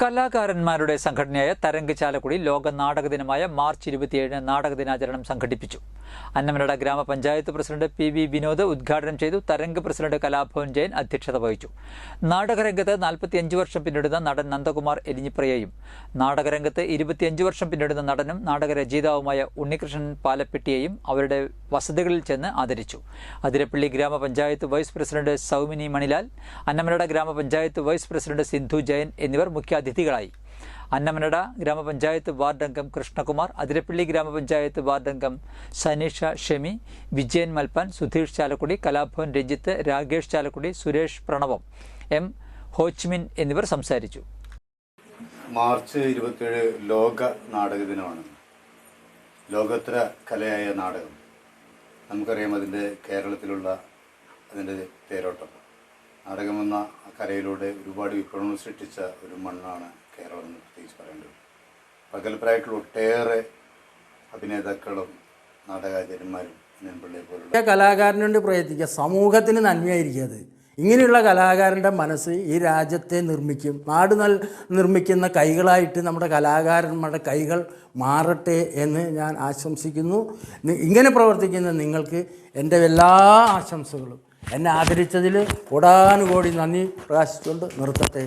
കലാകാരന്മാരുടെ സംഘടനയായ തരംഗ് ചാലക്കുടി ലോക നാടക ദിനമായ മാർച്ച് ഇരുപത്തിയേഴിന് നാടക ദിനാചരണം സംഘടിപ്പിച്ചു. അന്നമനട ഗ്രാമപഞ്ചായത്ത് പ്രസിഡന്റ് പി വി വിനോദ് ഉദ്ഘാടനം ചെയ്തു. തരംഗ് പ്രസിഡന്റ് കലാഭവൻ ജയൻ അധ്യക്ഷത വഹിച്ചു. നാടകരംഗത്ത് നാൽപ്പത്തിയഞ്ച് വർഷം പിന്നിടുന്ന നടൻ നന്ദകുമാർ എലിഞ്ഞിപ്രയെയും നാടകരംഗത്ത് ഇരുപത്തിയഞ്ച് വർഷം പിന്നിടുന്ന നടനും നാടകരചയിതാവുമായ ഉണ്ണികൃഷ്ണൻ പാലപ്പെട്ടിയെയും അവരുടെ വസതികളിൽ ചെന്ന് ആദരിച്ചു. Athirappilly gramapanchayat vice president Soumini Manilal Annamanada gramapanchayat vice president Sindhu Jayan എന്നിവർ മുഖ്യാതിഥികളായി. അന്നമനട ഗ്രാമപഞ്ചായത്ത് വാർഡ് അംഗം കൃഷ്ണകുമാർ അതിരപ്പള്ളി ഗ്രാമപഞ്ചായത്ത് വാർഡ് അംഗം സനീഷ ഷെമി വിജയൻ മൽപ്പാൻ സുധീഷ് ചാലക്കുടി കലാഭവൻ രഞ്ജിത്ത് രാകേഷ് ചാലക്കുടി സുരേഷ് പ്രണവം എം ഹോച്ച്മിൻ എന്നിവർ സംസാരിച്ചു. മാർച്ച് ഇരുപത്തിയേഴ് ലോക നാടക ദിനമാണ്. ലോകോത്തര കലയായ നാടകം. നമുക്കറിയാം അതിന്റെ കേരളത്തിലുള്ള അതിന്റെ തേരോട്ടം. നാടകമെന്ന കരയിലൂടെ കലയിലൂടെ ഒരുപാട് വിപ്ലവങ്ങൾ സൃഷ്ടിച്ച ഒരു മണ്ണാണ് കേരളം എന്ന് പ്രത്യേകിച്ച് പറയേണ്ടത്. പകൽപ്രായിട്ടുള്ള ഒട്ടേറെ അഭിനേതാക്കളും നാടകാചാര്യന്മാരും പിള്ളേ പോലുള്ള കലാകാരനുണ്ട് പ്രയത്നിക്കുക സമൂഹത്തിന് നന്മയായിരിക്കും അത്. ഇങ്ങനെയുള്ള കലാകാരന്റെ മനസ്സ് ഈ രാജ്യത്തെ നിർമ്മിക്കും. നാട് നൽ നിർമ്മിക്കുന്ന കൈകളായിട്ട് നമ്മുടെ കലാകാരന്മാരുടെ കൈകൾ മാറട്ടെ എന്ന് ഞാൻ ആശംസിക്കുന്നു. ഇങ്ങനെ പ്രവർത്തിക്കുന്ന നിങ്ങൾക്ക് എന്റെ എല്ലാ ആശംസകളും. എന്നെ ആദരിച്ചതിൽ കോടാനുകോടി നന്ദി പ്രകാശിച്ചുകൊണ്ട് നിർത്തട്ടെ.